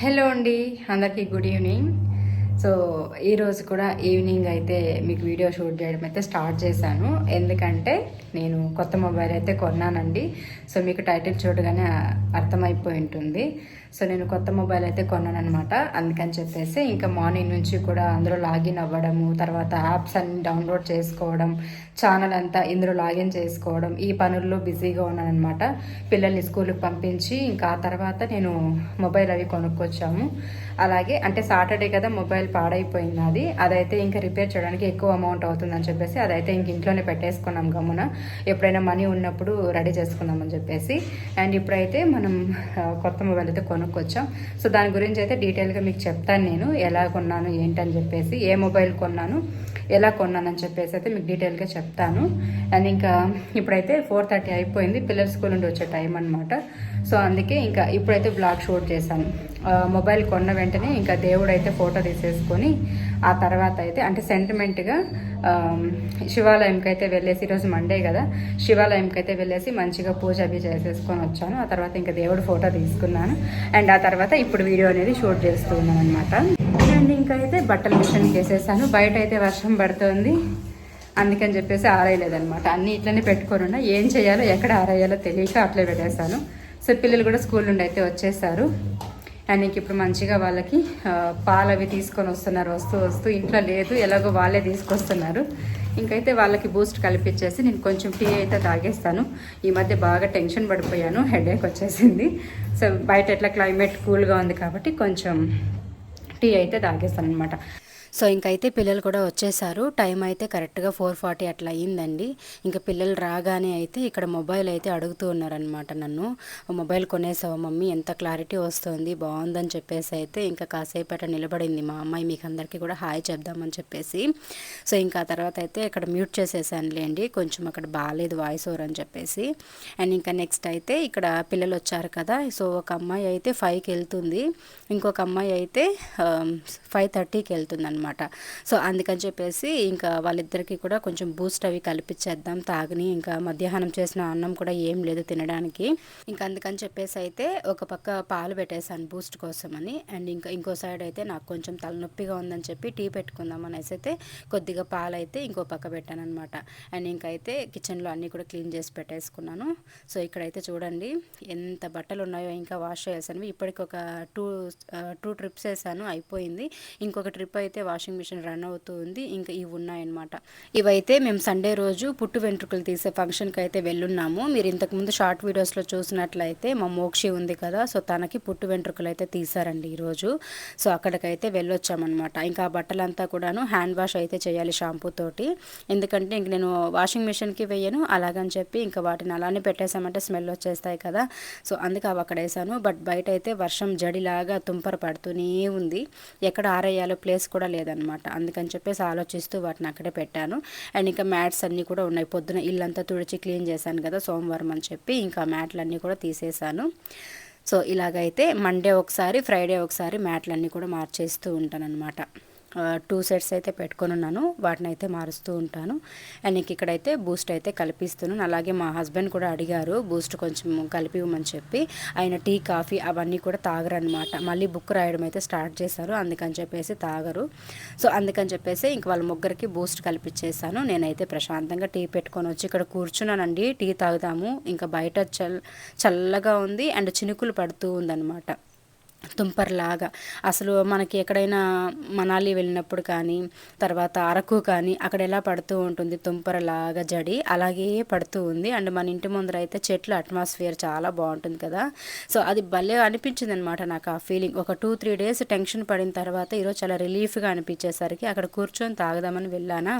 Hello అండి అందరికీ good evening so ఈరోజు కూడా ఈవినింగ్ అయితే మీకు వీడియో షూట్ చేయడం అయితే స్టార్ట్ చేశాను. ఎందుకంటే నేను కొత్త మొబైల్ అయితే కొన్నానండి. సో మీకు టైటిల్ చూడగానే అర్థమైపోయి ఉంటుంది. సో నేను కొత్త మొబైల్ అయితే కొన్నాను అనమాట అందుకని చెప్పేసి ఇంకా మార్నింగ్ నుంచి కూడా అందులో లాగిన్ అవ్వడము తర్వాత యాప్స్ అన్ని డౌన్లోడ్ చేసుకోవడం ఛానల్ అంతా ఇందులో లాగిన్ చేసుకోవడం ఈ పనుల్లో బిజీగా ఉన్నాను అనమాట పిల్లల్ని స్కూల్కి పంపించి ఇంకా ఆ తర్వాత నేను మొబైల్ అవి కొనుక్కొచ్చాము. అలాగే అంటే సాటర్డే కదా మొబైల్ పాడైపోయింది అది. అదైతే ఇంకా రిపేర్ చేయడానికి ఎక్కువ అమౌంట్ అవుతుందని చెప్పేసి అదైతే ఇంక ఇంట్లోనే పెట్టేసుకున్నాం గమ్మున. ఎప్పుడైనా మనీ ఉన్నప్పుడు రెడీ చేసుకుందామని చెప్పేసి. అండ్ ఇప్పుడైతే మనం కొత్త మొబైల్ అయితే కొనుక్కొచ్చాం సో దాని గురించి అయితే డీటెయిల్గా మీకు చెప్తాను నేను. ఎలా కొన్నాను ఏంటని చెప్పేసి ఏ మొబైల్ కొన్నాను ఎలా కొన్నానని చెప్పేసి అయితే మీకు డీటెయిల్గా చెప్తాను. అండ్ ఇంకా ఇప్పుడైతే ఫోర్ థర్టీ అయిపోయింది. పిల్లల స్కూల్ నుండి వచ్చే టైం అనమాట సో అందుకే ఇంకా ఇప్పుడైతే బ్లాగ్ షూట్ చేశాను. మొబైల్ కొన్న వెంటనే ఇంకా దేవుడు అయితే ఫోటో తీసేసుకొని ఆ తర్వాత అయితే అంటే సెంటిమెంట్గా శివాలయంకి అయితే వెళ్ళేసి ఈరోజు మండే కదా శివాలయంకి అయితే వెళ్ళేసి మంచిగా పూజ అవి చేసేసుకొని వచ్చాను. ఆ తర్వాత ఇంకా దేవుడు ఫోటో తీసుకున్నాను. అండ్ ఆ తర్వాత ఇప్పుడు వీడియో అనేది షూట్ చేస్తూ ఉన్నాను అనమాట అండ్ ఇంకా అయితే బట్టల మిషన్కి వేసేసాను. బయట అయితే వర్షం పడుతుంది. అందుకని చెప్పేసి ఆరేయలేదనమాట అన్నీ ఇట్లనే పెట్టుకోనున్నా ఏం చేయాలో ఎక్కడ ఆరేయాలో తెలియక అట్లే పెట్టేశాను. సో పిల్లలు కూడా స్కూల్ నుండి అయితే వచ్చేసారు. అండ్ ఇంక ఇప్పుడు మంచిగా వాళ్ళకి పాలు అవి తీసుకొని వస్తున్నారు వస్తూ వస్తూ. ఇంట్లో లేదు ఎలాగో వాళ్ళే తీసుకొస్తున్నారు. ఇంకైతే వాళ్ళకి బూస్ట్ కలిపించేసి నేను కొంచెం టీ అయితే తాగేస్తాను. ఈ మధ్య బాగా టెన్షన్ పడిపోయాను హెడేక్ వచ్చేసింది. సో బయట ఎట్లా క్లైమేట్ కూల్గా ఉంది కాబట్టి కొంచెం టీ అయితే తాగేస్తాను అనమాట సో ఇంకైతే పిల్లలు కూడా వచ్చేసారు. టైం అయితే కరెక్ట్గా ఫోర్ ఫార్టీ అట్లా అయ్యిందండి. ఇంకా పిల్లలు రాగానే అయితే ఇక్కడ మొబైల్ అయితే అడుగుతూ ఉన్నారనమాట నన్ను. మొబైల్ కొనేసావా మమ్మీ? ఎంత క్లారిటీ వస్తుంది? బాగుందని చెప్పేసి అయితే ఇంకా కాసేపు అట్లా నిలబడింది మా అమ్మాయి. మీకు అందరికీ కూడా హాయ్ చెప్దామని చెప్పేసి. సో ఇంకా ఆ తర్వాత అయితే ఇక్కడ మ్యూట్ చేసేసానులేండి కొంచెం అక్కడ బాగాలేదు వాయిస్ ఓవర్ అని చెప్పేసి. అండ్ ఇంకా నెక్స్ట్ అయితే ఇక్కడ పిల్లలు వచ్చారు కదా. సో ఒక అమ్మాయి అయితే ఫైవ్కి వెళ్తుంది. ఇంకొక అమ్మాయి అయితే ఫైవ్ థర్టీకి వెళ్తుంది అనమాట సో అందుకని చెప్పేసి ఇంకా వాళ్ళిద్దరికి కూడా కొంచెం బూస్ట్ అవి కల్పించేద్దాం తాగని ఇంకా మధ్యాహ్నం చేసిన అన్నం కూడా ఏం లేదు తినడానికి. ఇంకా అందుకని చెప్పేసి అయితే ఒక పక్క పాలు పెట్టేశాను బూస్ట్ కోసమని. అండ్ ఇంకా ఇంకో సైడ్ అయితే నాకు కొంచెం తలనొప్పిగా ఉందని చెప్పి టీ పెట్టుకుందాం అనేసి అయితే కొద్దిగా పాలు అయితే ఇంకో పక్క పెట్టాను అనమాట అండ్ ఇంకైతే కిచెన్లో అన్నీ కూడా క్లీన్ చేసి పెట్టేసుకున్నాను. సో ఇక్కడైతే చూడండి ఎంత బట్టలు ఉన్నాయో ఇంకా వాష్ చేశాను. ఇప్పటికి ఒక టూ టూ ట్రిప్స్ వేసాను అయిపోయింది. ఇంకొక ట్రిప్ అయితే వాషింగ్ మిషన్ రన్ అవుతూ ఉంది. ఇంకా ఇవి ఉన్నాయన్నమాట. ఇవైతే మేము సండే రోజు పుట్టు వెంట్రుకలు తీసే ఫంక్షన్కి అయితే వెళ్ళున్నాము. మీరు ఇంతకుముందు షార్ట్ వీడియోస్లో చూసినట్లయితే మా మోక్షి ఉంది కదా సో తనకి పుట్టు వెంట్రుకలు అయితే తీసారండి ఈరోజు. సో అక్కడికైతే వెళ్ళొచ్చామన్నమాట. ఇంకా ఆ బట్టలంతా కూడాను హ్యాండ్ వాష్ అయితే చేయాలి షాంపూ తోటి. ఎందుకంటే ఇంక నేను వాషింగ్ మిషన్కి వేయను అలాగని చెప్పి ఇంకా వాటిని అలానే పెట్టేసామంటే స్మెల్ వచ్చేస్తాయి కదా. సో అందుకే అవి అక్కడ వేసాను. బట్ బయట అయితే వర్షం జడిలాగా తుంపర పడుతూనే ఉంది. ఎక్కడ ఆరేయాలో ప్లేస్ కూడా లేదనమాట. అందుకని చెప్పేసి ఆలోచిస్తూ వాటిని అక్కడే పెట్టాను. అండ్ ఇంకా మ్యాట్స్ అన్నీ కూడా ఉన్నాయి. పొద్దున ఇల్లంతా తుడిచి క్లీన్ చేశాను కదా సోమవారం అని చెప్పి ఇంకా మ్యాట్లన్నీ కూడా తీసేశాను. సో ఇలాగైతే మండే ఒకసారి ఫ్రైడే ఒకసారి మ్యాట్లన్నీ కూడా మార్చేస్తూ ఉంటానన్నమాట. టూ సెట్స్ అయితే పెట్టుకొని ఉన్నాను. వాటిని అయితే మారుస్తూ ఉంటాను. అండ్ ఇంక ఇక్కడైతే బూస్ట్ అయితే కలిపిస్తున్నాను. అలాగే మా హస్బెండ్ కూడా అడిగారు బూస్ట్ కొంచెం కలిపి ఇవ్వమని చెప్పి. ఆయన టీ కాఫీ అవన్నీ కూడా తాగరనమాట మళ్ళీ బుక్ రాయడం అయితే స్టార్ట్ చేశారు. అందుకని చెప్పేసి తాగరు. సో అందుకని చెప్పేసి ఇంక వాళ్ళ ముగ్గురికి బూస్ట్ కల్పించేశాను. నేనైతే ప్రశాంతంగా టీ పెట్టుకొని వచ్చి ఇక్కడ కూర్చున్నానండి. టీ తాగుదాము. ఇంకా బయట చల్ చల్లగా ఉంది. అండ్ చినుకులు పడుతూ ఉందన్నమాట. తుంపర్లాగా అసలు మనకి ఎక్కడైనా మనాలి వెళ్ళినప్పుడు కానీ తర్వాత అరకు కానీ అక్కడ ఎలా పడుతూ ఉంటుంది తుంపరలాగా జడి అలాగే పడుతూ ఉంది. అండ్ మన ఇంటి ముందర అయితే చెట్లు అట్మాస్ఫియర్ చాలా బాగుంటుంది కదా. సో అది భలే అనిపించింది అనమాట నాకు ఆ ఫీలింగ్. ఒక టూ త్రీ డేస్ టెన్షన్ పడిన తర్వాత ఈరోజు చాలా రిలీఫ్గా అనిపించేసరికి అక్కడ కూర్చొని తాగదామని వెళ్ళానా.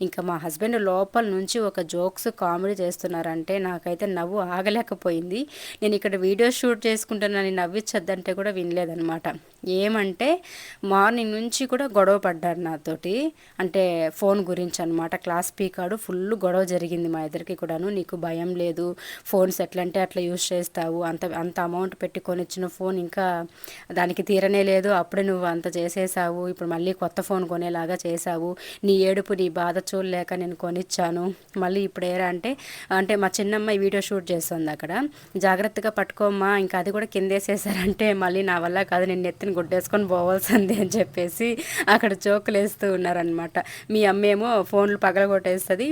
ఇంకా మా హస్బెండ్ లోపల నుంచి ఒక జోక్స్ కామెడీ చేస్తున్నారంటే నాకైతే నవ్వు ఆగలేకపోయింది. నేను ఇక్కడ వీడియో షూట్ చేసుకుంటున్నాను నవ్వించద్దంటే కూడా తినలేదనమాట ఏమంటే మార్నింగ్ నుంచి కూడా గొడవ పడ్డాడు నాతోటి. అంటే ఫోన్ గురించి అనమాట క్లాస్ పీకాడు ఫుల్ గొడవ జరిగింది మా ఇద్దరికి కూడాను. నీకు భయం లేదు. ఫోన్స్ ఎట్లా అంటే అట్లా యూస్ చేస్తావు. అంత అంత అమౌంట్ పెట్టి కొనిచ్చిన ఫోన్ ఇంకా దానికి తీరనే లేదు. అప్పుడే నువ్వు అంత చేసేసావు. ఇప్పుడు మళ్ళీ కొత్త ఫోన్ కొనేలాగా చేసావు. నీ ఏడుపు నీ బాధ చూడలేక నేను కొనిచ్చాను. మళ్ళీ ఇప్పుడు ఏరా అంటే అంటే మా చిన్నమ్మాయి వీడియో షూట్ చేస్తుంది అక్కడ. జాగ్రత్తగా పట్టుకోమ్మా. ఇంకా అది కూడా కిందేసేసారంటే మళ్ళీ నా వల్ల కాదు. నేను చేతిని గుడ్డేసుకొని పోవాల్సింది అని చెప్పేసి అక్కడ జోకులు వేస్తూ ఉన్నారనమాట మీ అమ్మేమో ఫోన్లు పగలగొట్టేస్తుంది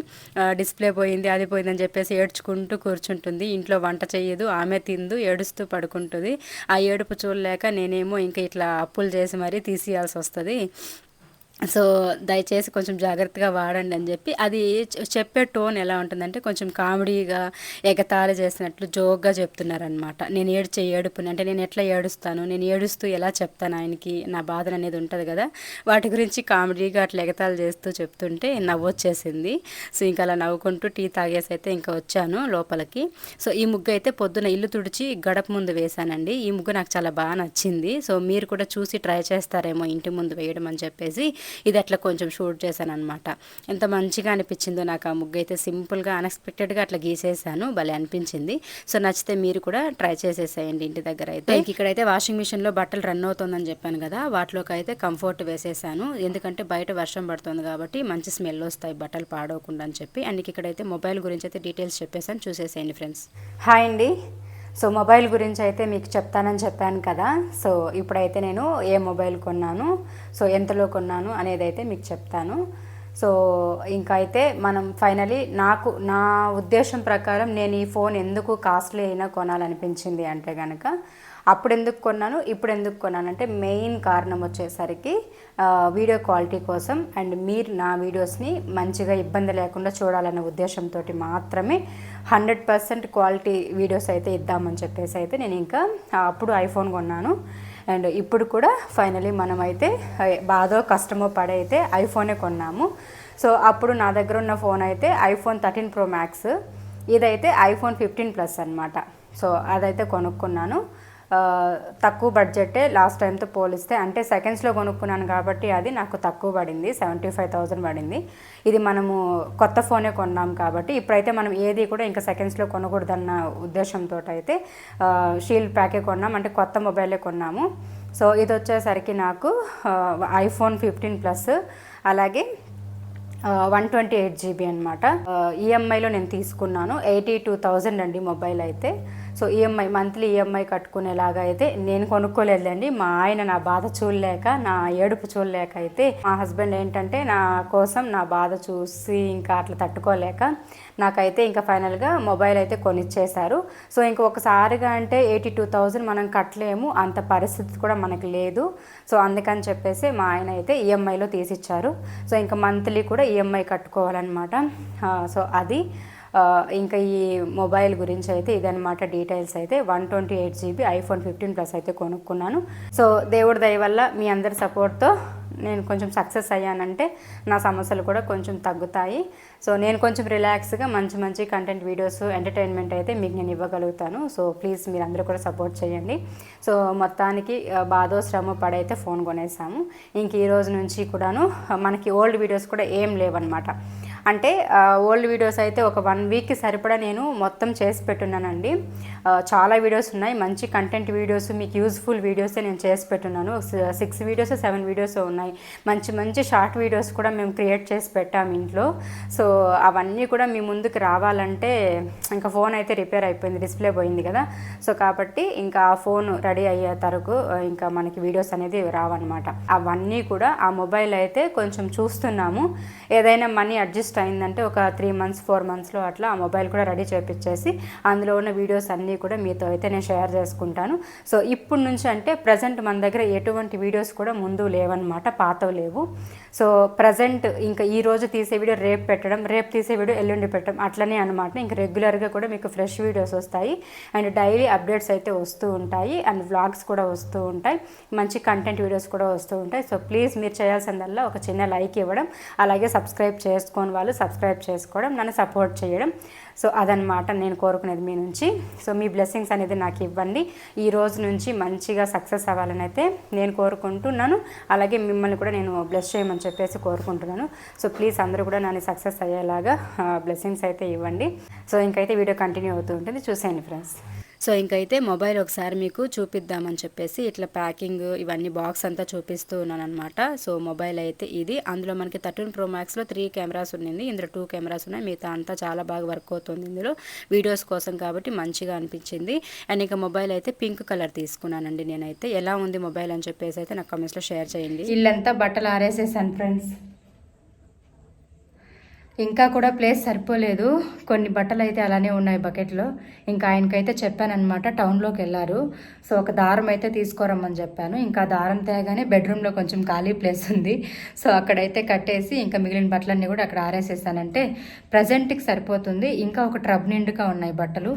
డిస్ప్లే పోయింది అది పోయిందని చెప్పేసి ఏడ్చుకుంటూ కూర్చుంటుంది. ఇంట్లో వంట చేయదు ఆమె తిందు ఏడుస్తూ పడుకుంటుంది. ఆ ఏడుపు చూడలేక నేనేమో ఇంకా ఇట్లా అప్పులు చేసి మరీ తీసేయాల్సి వస్తుంది. సో దయచేసి కొంచెం జాగ్రత్తగా వాడండి అని చెప్పి అది చెప్పే టోన్ ఎలా ఉంటుందంటే కొంచెం కామెడీగా ఎగతాళి చేసినట్లు జోక్గా చెప్తున్నారనమాట నేను ఏడ్చే ఏడుపుని అంటే నేను ఎట్లా ఏడుస్తాను నేను ఏడుస్తూ ఎలా చెప్తాను ఆయనకి నా బాధలు అనేది ఉంటుంది కదా వాటి గురించి కామెడీగా అట్లా ఎగతాళి చేస్తూ చెప్తుంటే నవ్వొచ్చేసింది. సో ఇంకా అలా నవ్వుకుంటూ టీ తాగేసి అయితే ఇంకా వచ్చాను లోపలికి. సో ఈ ముగ్గు అయితే పొద్దున ఇల్లు తుడిచి గడప ముందు వేశానండి. ఈ ముగ్గు నాకు చాలా బాగా నచ్చింది. సో మీరు కూడా చూసి ట్రై చేస్తారేమో ఇంటి ముందు వేయడం అని చెప్పేసి ఇది అట్లా కొంచెం షూట్ చేశాను అనమాట ఎంత మంచిగా అనిపించిందో నాకు ఆ ముగ్గు అయితే సింపుల్గా అన్ఎక్స్పెక్టెడ్గా అట్లా గీసేసాను. భలే అనిపించింది. సో నచ్చితే మీరు కూడా ట్రై చేసేసేయండి ఇంటి దగ్గర అయితే. ఇక్కడైతే వాషింగ్ మిషన్లో బట్టలు రన్ అవుతుందని చెప్పాను కదా వాటిలోకి అయితే కంఫర్ట్ వేసేసాను. ఎందుకంటే బయట వర్షం పడుతుంది కాబట్టి మంచి స్మెల్ వస్తాయి బట్టలు పాడవకుండా అని చెప్పి. అండ్ ఇక్కడైతే మొబైల్ గురించి అయితే డీటెయిల్స్ చెప్పేసాను చూసేసేయండి ఫ్రెండ్స్ హాయ్ అండి. సో మొబైల్ గురించి అయితే మీకు చెప్తానని చెప్పాను కదా. సో ఇప్పుడైతే నేను ఏ మొబైల్ కొన్నాను సో ఎంతలో కొన్నాను అనేది అయితే మీకు చెప్తాను. సో ఇంకా అయితే మనం ఫైనలీ నాకు నా ఉద్దేశం ప్రకారం నేను ఈ ఫోన్ ఎందుకు కాస్ట్లీ అయినా కొనాలనిపించింది అంటే కనుక అప్పుడు ఎందుకు కొన్నాను ఇప్పుడు ఎందుకు కొన్నాను అంటే మెయిన్ కారణం వచ్చేసరికి వీడియో క్వాలిటీ కోసం అండ్ మీరు నా వీడియోస్ని మంచిగా ఇబ్బంది లేకుండా చూడాలన్న ఉద్దేశంతో మాత్రమే హండ్రెడ్ పర్సెంట్ క్వాలిటీ వీడియోస్ అయితే ఇద్దామని చెప్పేసి అయితే నేను ఇంకా అప్పుడు ఐఫోన్ కొన్నాను. అండ్ ఇప్పుడు కూడా ఫైనలీ మనమైతే బాధో కష్టమో పడైతే ఐఫోనే కొన్నాము. సో అప్పుడు నా దగ్గర ఉన్న ఫోన్ అయితే ఐఫోన్ థర్టీన్ ప్రో మ్యాక్స్ ఇదైతే ఐఫోన్ ఫిఫ్టీన్ ప్లస్ అనమాట సో అదైతే కొనుక్కున్నాను. తక్కువ బడ్జెటే లాస్ట్ టైంతో పోలిస్తే అంటే సెకండ్స్లో కొనుక్కున్నాను కాబట్టి అది నాకు తక్కువ పడింది సెవెంటీ ఫైవ్ థౌజండ్ పడింది. ఇది మనము కొత్త ఫోనే కొన్నాం కాబట్టి ఇప్పుడైతే మనం ఏది కూడా ఇంకా సెకండ్స్లో కొనకూడదన్న ఉద్దేశంతో అయితే షీల్డ్ ప్యాకే కొన్నాం అంటే కొత్త మొబైలే కొన్నాము. సో ఇది వచ్చేసరికి నాకు ఐఫోన్ ఫిఫ్టీన్ ప్లస్ అలాగే వన్ ట్వంటీ ఎయిట్ జీబీ అనమాట ఈఎంఐలో నేను తీసుకున్నాను ఎయిటీ టూ థౌజండ్ అండి మొబైల్ అయితే. సో ఈఎంఐ మంత్లీ ఈఎంఐ కట్టుకునేలాగా అయితే నేను కొనుక్కోలేదండి మా ఆయన నా బాధ చూడలేక నా ఏడుపు చూడలేక అయితే మా హస్బెండ్ ఏంటంటే నా కోసం నా బాధ చూసి ఇంకా అట్లా తట్టుకోలేక నాకైతే ఇంకా ఫైనల్గా మొబైల్ అయితే కొనిచ్చేశారు. సో ఇంక ఒకసారిగా అంటే ఎయిటీ టూ థౌజండ్ మనం కట్టలేము అంత పరిస్థితి కూడా మనకు లేదు. సో అందుకని చెప్పేసి మా ఆయన అయితే ఈఎంఐలో తీసిచ్చారు. సో ఇంకా మంత్లీ కూడా ఈఎంఐ కట్టుకోవాలన్నమాట. సో అది. ఇంకా ఈ మొబైల్ గురించి అయితే ఇదనమాట డీటెయిల్స్ అయితే. One twenty eight GB iPhone fifteen plus అయితే కొనుక్కున్నాను. సో దేవుడి దయ వల్ల మీ అందరి సపోర్ట్తో నేను కొంచెం సక్సెస్ అయ్యానంటే నా సమస్యలు కూడా కొంచెం తగ్గుతాయి. సో నేను కొంచెం రిలాక్స్గా మంచి మంచి కంటెంట్ వీడియోస్ ఎంటర్టైన్మెంట్ అయితే మీకు నేను ఇవ్వగలుగుతాను. సో ప్లీజ్ మీరు అందరూ కూడా సపోర్ట్ చేయండి. సో మొత్తానికి బాధో శ్రమ పడైతే ఫోన్ కొనేసాము. ఇంక ఈ రోజు నుంచి కూడాను మనకి ఓల్డ్ వీడియోస్ కూడా ఏం లేవన్నమాట. అంటే ఓల్డ్ వీడియోస్ అయితే ఒక వన్ వీక్కి సరిపడా నేను మొత్తం చేసి పెట్టున్నానండి. చాలా వీడియోస్ ఉన్నాయి. మంచి కంటెంట్ వీడియోస్ మీకు యూజ్ఫుల్ వీడియోసే నేను చేసి పెట్టున్నాను. సిక్స్ వీడియోస్ సెవెన్ వీడియోస్ ఉన్నాయి. మంచి మంచి షార్ట్ వీడియోస్ కూడా మేము క్రియేట్ చేసి పెట్టాము ఇంట్లో. సో అవన్నీ కూడా మీ ముందుకు రావాలంటే ఇంకా ఫోన్ అయితే రిపేర్ అయిపోయింది. డిస్ప్లే పోయింది కదా. సో కాబట్టి ఇంకా ఆ ఫోన్ రెడీ అయ్యే తరకు ఇంకా మనకి వీడియోస్ అనేది రావన్నమాట. అవన్నీ కూడా ఆ మొబైల్ అయితే కొంచెం చూస్తున్నాము. ఏదైనా మనీ అడ్జస్ట్ అడ్జస్ట్ అయిందంటే ఒక త్రీ మంత్స్ ఫోర్ మంత్స్లో అట్లా ఆ మొబైల్ కూడా రెడీ చేపించేసి అందులో ఉన్న వీడియోస్ అన్నీ కూడా మీతో అయితే నేను షేర్ చేసుకుంటాను. సో ఇప్పుడు నుంచి అంటే ప్రజెంట్ మన దగ్గర ఎటువంటి వీడియోస్ కూడా ముందు లేవన్నమాట పాతవి లేవు. సో ప్రజెంట్ ఇంకా ఈ రోజు తీసే వీడియో రేపు పెట్టడం రేపు తీసే వీడియో ఎల్లుండి పెట్టడం అట్లనే అనమాట ఇంకా రెగ్యులర్గా కూడా మీకు ఫ్రెష్ వీడియోస్ వస్తాయి. అండ్ డైలీ అప్డేట్స్ అయితే వస్తూ ఉంటాయి. అండ్ వ్లాగ్స్ కూడా వస్తూ ఉంటాయి. మంచి కంటెంట్ వీడియోస్ కూడా వస్తూ ఉంటాయి. సో ప్లీజ్ మీరు చేయాల్సిందల్లా ఒక చిన్న లైక్ ఇవ్వడం అలాగే సబ్స్క్రైబ్ చేసుకొని వాళ్ళు సబ్స్క్రైబ్ చేసుకోవడం నన్ను సపోర్ట్ చేయడం. సో అదనమాట నేను కోరుకునేది మీ నుంచి. సో మీ బ్లెస్సింగ్స్ అనేది నాకు ఇవ్వండి. ఈ రోజు నుంచి మంచిగా సక్సెస్ అవ్వాలని అయితే నేను కోరుకుంటున్నాను. అలాగే మిమ్మల్ని కూడా నేను బ్లెస్ చేయమని చెప్పేసి కోరుకుంటున్నాను. సో ప్లీజ్ అందరూ కూడా నన్ను సక్సెస్ అయ్యేలాగా బ్లెస్సింగ్స్ అయితే ఇవ్వండి. సో ఇంకైతే వీడియో కంటిన్యూ అవుతూ ఉంటుంది. చూసేయండి ఫ్రెండ్స్ సో ఇంకైతే మొబైల్ ఒకసారి మీకు చూపిద్దామని చెప్పేసి ఇట్లా ప్యాకింగ్ ఇవన్నీ బాక్స్ అంతా చూపిస్తూ ఉన్నాను అనమాట సో మొబైల్ అయితే ఇది. అందులో మనకి థర్టీన్ ప్రో మ్యాక్స్లో త్రీ కెమెరాస్ ఉన్నింది. ఇందులో టూ కెమెరాస్ ఉన్నాయి. మిగతా అంతా చాలా బాగా వర్క్ అవుతుంది ఇందులో. వీడియోస్ కోసం కాబట్టి మంచిగా అనిపించింది. అండ్ ఇంకా మొబైల్ అయితే పింక్ కలర్ తీసుకున్నానండి నేనైతే. ఎలా ఉంది మొబైల్ అని చెప్పేసి అయితే నాకు కమెంట్స్లో షేర్ చేయండి. ఇల్లంతా బట్టలు ఆరేసేసాను ఫ్రెండ్స్. ఇంకా కూడా ప్లేస్ సరిపోలేదు. కొన్ని బట్టలు అయితే అలానే ఉన్నాయి బకెట్లో. ఇంకా ఆయనకైతే చెప్పానమాట టౌన్లోకి వెళ్ళారు. సో ఒక దారం అయితే తీసుకోరమ్మని చెప్పాను. ఇంకా దారం తేగానే బెడ్రూమ్లో కొంచెం ఖాళీ ప్లేస్ ఉంది. సో అక్కడైతే కట్టేసి ఇంకా మిగిలిన బట్టలన్నీ కూడా అక్కడ ఆరేసేసానంటే ప్రజెంట్కి సరిపోతుంది. ఇంకా ఒక ట్రబ్ నిండుగా ఉన్నాయి బట్టలు.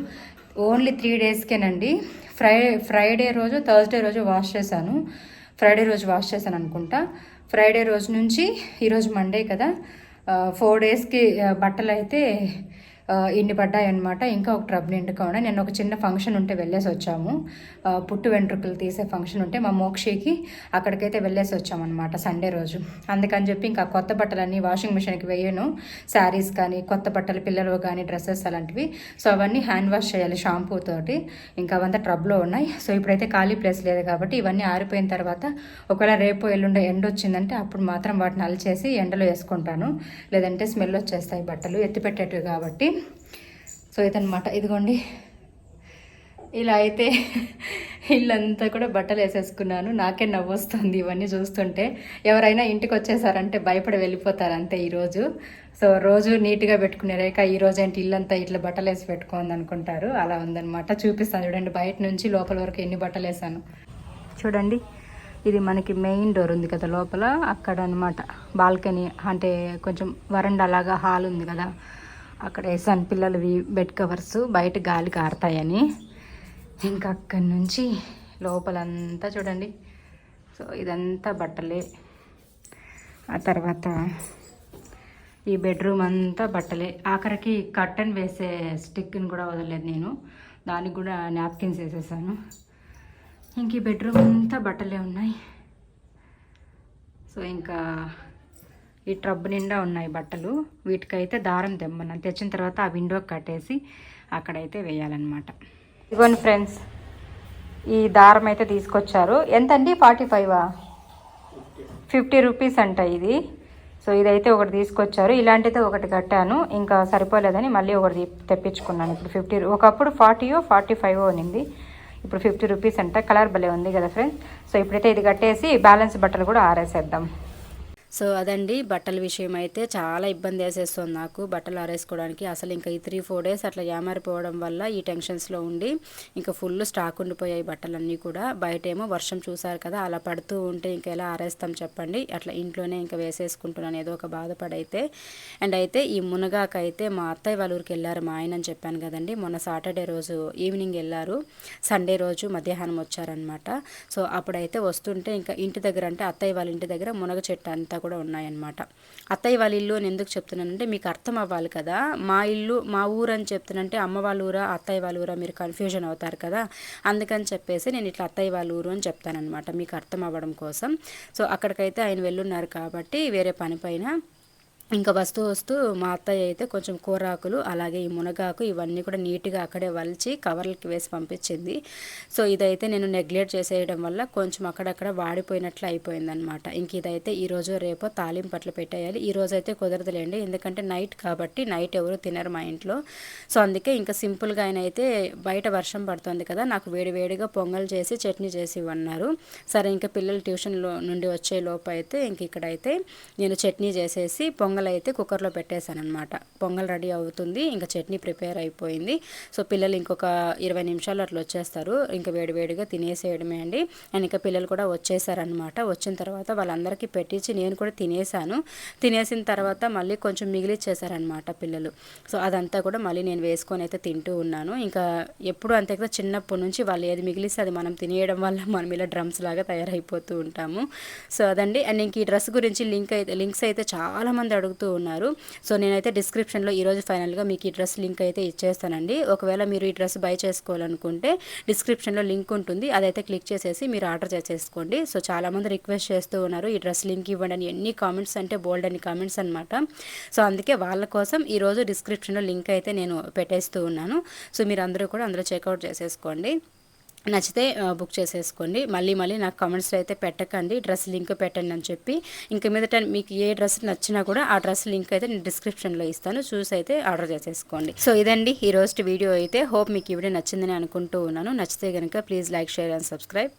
ఓన్లీ త్రీ డేస్కేనండి ఫ్రై ఫ్రైడే రోజు థర్స్డే రోజు వాష్ చేశాను. ఫ్రైడే రోజు వాష్ చేశాను అనుకుంటా ఫ్రైడే రోజు నుంచి ఈరోజు మండే కదా. ఫోర్ డేస్కి బట్టలు అయితే ఇన్ని అనమాట ఇంకా ఒక ట్రబ్ నిండుగా ఉన్నాయి నేను ఒక చిన్న ఫంక్షన్ ఉంటే వెళ్ళేసి వచ్చాము. పుట్టు వెంట్రుకలు తీసే ఫంక్షన్ ఉంటే మా మోక్షికి అక్కడికైతే వెళ్ళేసి వచ్చామన్నమాట సండే రోజు. అందుకని చెప్పి ఇంకా కొత్త బట్టలన్నీ వాషింగ్ మిషన్కి వేయను. శారీస్ కానీ కొత్త బట్టలు పిల్లలు కానీ డ్రెస్సెస్ అలాంటివి. సో అవన్నీ హ్యాండ్ వాష్ చేయాలి షాంపూ తోటి. ఇంకా అవంతా ట్రబ్లో ఉన్నాయి. సో ఇప్పుడైతే ఖాళీ ప్లేస్ లేదు కాబట్టి ఇవన్నీ ఆరిపోయిన తర్వాత ఒకవేళ రేపు ఎల్లుండే ఎండ వచ్చిందంటే అప్పుడు మాత్రం వాటిని అలచేసి ఎండలో వేసుకుంటాను. లేదంటే స్మెల్ వచ్చేస్తాయి బట్టలు. ఎత్తిపెట్టేటివి కాబట్టి సో ఇదనమాట ఇదిగోండి. ఇలా అయితే ఇల్లంతా కూడా బట్టలు వేసేసుకున్నాను. నాకే నవ్వు వస్తుంది ఇవన్నీ చూస్తుంటే. ఎవరైనా ఇంటికి వచ్చేసారంటే భయపడి వెళ్ళిపోతారు అంతే ఈరోజు. సో రోజు నీట్గా పెట్టుకునే రేఖ ఈ రోజు ఏంటి ఇల్లంతా ఇట్లా బట్టలు వేసి పెట్టుకోండి అనుకుంటారు. అలా ఉందనమాట చూపిస్తాను చూడండి బయట నుంచి లోపల వరకు ఎన్ని బట్టలు వేసాను. చూడండి ఇది మనకి మెయిన్ డోర్ ఉంది కదా లోపల. అక్కడ అనమాట బాల్కనీ అంటే కొంచెం వరండా లాగా హాల్ ఉంది కదా. అక్కడ వేసాను పిల్లలవి బెడ్ కవర్స్ బయట గాలి కారుతాయని. ఇంకా అక్కడి నుంచి లోపలంతా చూడండి. సో ఇదంతా బట్టలే. ఆ తర్వాత ఈ బెడ్రూమ్ అంతా బట్టలే. ఆఖరికి కర్టన్ వేసే స్టిక్ని కూడా వదలలేదు నేను. దానికి కూడా నాప్కిన్స్ వేసేసాను. ఇంక ఈ బెడ్రూమ్ అంతా బట్టలే ఉన్నాయి. సో ఇంకా ఈ ట్రబ్ నిండా ఉన్నాయి బట్టలు. వీటికైతే దారం తెమ్మన్నాను తెచ్చిన తర్వాత ఆ విండోకి కట్టేసి అక్కడైతే వేయాలన్నమాట. ఇదిగోండి ఫ్రెండ్స్ ఈ దారం అయితే తీసుకొచ్చారు. ఎంతండి? ఫార్టీ ఫైవా? ఫిఫ్టీ రూపీస్ అంట ఇది. సో ఇదైతే ఒకటి తీసుకొచ్చారు. ఇలాంటిది ఒకటి కట్టాను. ఇంకా సరిపోలేదని మళ్ళీ ఒకటి తెప్పించుకున్నాను. ఇప్పుడు ఫిఫ్టీ ఒకప్పుడు ఫార్టీయో ఫార్టీ ఫైవ్ అనింది ఇప్పుడు ఫిఫ్టీ రూపీస్ అంట. కలర్ భలే ఉంది కదా ఫ్రెండ్స్. సో ఇప్పుడైతే ఇది కట్టేసి బ్యాలెన్స్ బట్టలు కూడా ఆరేసేద్దాం. సో అదండి బట్టల విషయం అయితే చాలా ఇబ్బంది వేసేస్తుంది నాకు బట్టలు ఆరేసుకోవడానికి. అసలు ఇంకా ఈ త్రీ ఫోర్ డేస్ అట్లా ఏమారిపోవడం వల్ల ఈ టెన్షన్స్లో ఉండి ఇంకా ఫుల్ స్టాక్ ఉండిపోయాయి బట్టలన్నీ కూడా. బయట ఏమో వర్షం చూసారు కదా అలా పడుతూ ఉంటే ఇంకా ఎలా ఆరేస్తాం చెప్పండి. అట్లా ఇంట్లోనే ఇంకా వేసేసుకుంటున్నాను ఏదో ఒక బాధపడైతే. అండ్ అయితే ఈ మునగాకైతే మా అత్తయ్య వాళ్ళ ఊరికి వెళ్ళారు మా ఆయన అని చెప్పాను కదండి. మొన్న సాటర్డే రోజు ఈవినింగ్ వెళ్ళారు. సండే రోజు మధ్యాహ్నం వచ్చారనమాట సో అప్పుడైతే వస్తుంటే ఇంకా ఇంటి దగ్గర అంటే అత్తయ్య వాళ్ళ ఇంటి దగ్గర మునగ చెట్టు అంతా కూడా ఉన్నాయన్నమాట. అత్తయ్య వాళ్ళ ఇల్లు అని ఎందుకు చెప్తున్నానంటే మీకు అర్థం అవ్వాలి కదా. మా ఇల్లు మా ఊరు అని చెప్తున్నానంటే అమ్మ వాళ్ళ ఊరా అత్తయ్య వాళ్ళ ఊరా మీరు కన్ఫ్యూజన్ అవుతారు కదా. అందుకని చెప్పేసి నేను ఇట్లా అత్తయ్య వాళ్ళ ఊరు అని చెప్తానమాట మీకు అర్థం అవ్వడం కోసం. సో అక్కడికైతే ఆయన వెళ్ళున్నారు కాబట్టి వేరే పని పైన ఇంకా వస్తూ వస్తూ మా అత్తయ్య అయితే కొంచెం కూరాకులు అలాగే ఈ మునగాకు ఇవన్నీ కూడా నీట్గా అక్కడే వలిచి కవర్లకి వేసి పంపించింది. సో ఇదైతే నేను నెగ్లెక్ట్ చేసేయడం వల్ల కొంచెం అక్కడక్కడ వాడిపోయినట్లు అయిపోయిందనమాట ఇంక ఇదైతే ఈరోజు రేపో తాలింపట్లు పెట్టేయాలి. ఈ రోజు అయితే కుదరదులేండి ఎందుకంటే నైట్ కాబట్టి నైట్ ఎవరు తినరు మా ఇంట్లో. సో అందుకే ఇంకా సింపుల్గా ఆయన అయితే బయట వర్షం పడుతుంది కదా నాకు వేడివేడిగా పొంగల్ చేసి చట్నీ చేసి ఇవ్వన్నారు. సరే ఇంకా పిల్లలు ట్యూషన్లో నుండి వచ్చే లోపు అయితే ఇంక ఇక్కడైతే నేను చట్నీ చేసేసి పొంగల్ పొంగల్ అయితే కుక్కర్లో పెట్టేశాను అనమాట పొంగల్ రెడీ అవుతుంది ఇంకా చట్నీ ప్రిపేర్ అయిపోయింది. సో పిల్లలు ఇంకొక ఇరవై నిమిషాలు అట్లా వచ్చేస్తారు. ఇంకా వేడివేడిగా తినేసేయడమే అండి. అండ్ ఇంకా పిల్లలు కూడా వచ్చేసారనమాట వచ్చిన తర్వాత వాళ్ళందరికీ పెట్టించి నేను కూడా తినేసాను తినేసిన తర్వాత మళ్ళీ కొంచెం మిగిలిచ్చేసారనమాట పిల్లలు. సో అదంతా కూడా మళ్ళీ నేను వేసుకొని అయితే తింటూ ఉన్నాను. ఇంకా ఎప్పుడు అంతే కదా చిన్నప్పటి నుంచి వాళ్ళు ఏది మిగిలిస్తే అది మనం తినేయడం వల్ల మనం ఇలా డ్రమ్స్ లాగా తయారైపోతూ ఉంటాము. సో అదండి. అండ్ ఇంక ఈ డ్రెస్ గురించి లింక్ అయితే లింక్స్ అయితే చాలామంది అడుగుతారు అడుగుతూ ఉన్నారు. సో నేనైతే డిస్క్రిప్షన్లో ఈరోజు ఫైనల్గా మీకు ఈ డ్రెస్ లింక్ అయితే ఇచ్చేస్తానండి. ఒకవేళ మీరు ఈ డ్రెస్ బై చేసుకోవాలనుకుంటే డిస్క్రిప్షన్లో లింక్ ఉంటుంది. అదైతే క్లిక్ చేసేసి మీరు ఆర్డర్ చేసేసుకోండి. సో చాలామంది రిక్వెస్ట్ చేస్తూ ఉన్నారు ఈ డ్రెస్ లింక్ ఇవ్వండి అని. ఎన్ని కామెంట్స్ అంటే బోల్డ్ అని కామెంట్స్ అనమాట సో అందుకే వాళ్ళ కోసం ఈరోజు డిస్క్రిప్షన్లో లింక్ అయితే నేను పెట్టేస్తూ ఉన్నాను. సో మీరు అందరూ కూడా అందులో చెక్అవుట్ చేసేసుకోండి. నచ్చితే బుక్ చేసేసుకోండి. మళ్ళీ మళ్ళీ నాకు కామెంట్స్లో అయితే పెట్టకండి. డ్రెస్ లింక్ పెట్టండి అని చెప్పి. ఇంక మీదట మీకు ఏ డ్రెస్ నచ్చినా కూడా ఆ డ్రెస్ లింక్ అయితే నేను డిస్క్రిప్షన్లో ఇస్తాను. చూసి అయితే ఆర్డర్ చేసేసుకోండి. సో ఇదండి ఈ రోజు వీడియో అయితే. హోప్ మీకు ఇవిడే నచ్చిందని అనుకుంటూ ఉన్నాను. నచ్చితే కనుక please like share and subscribe.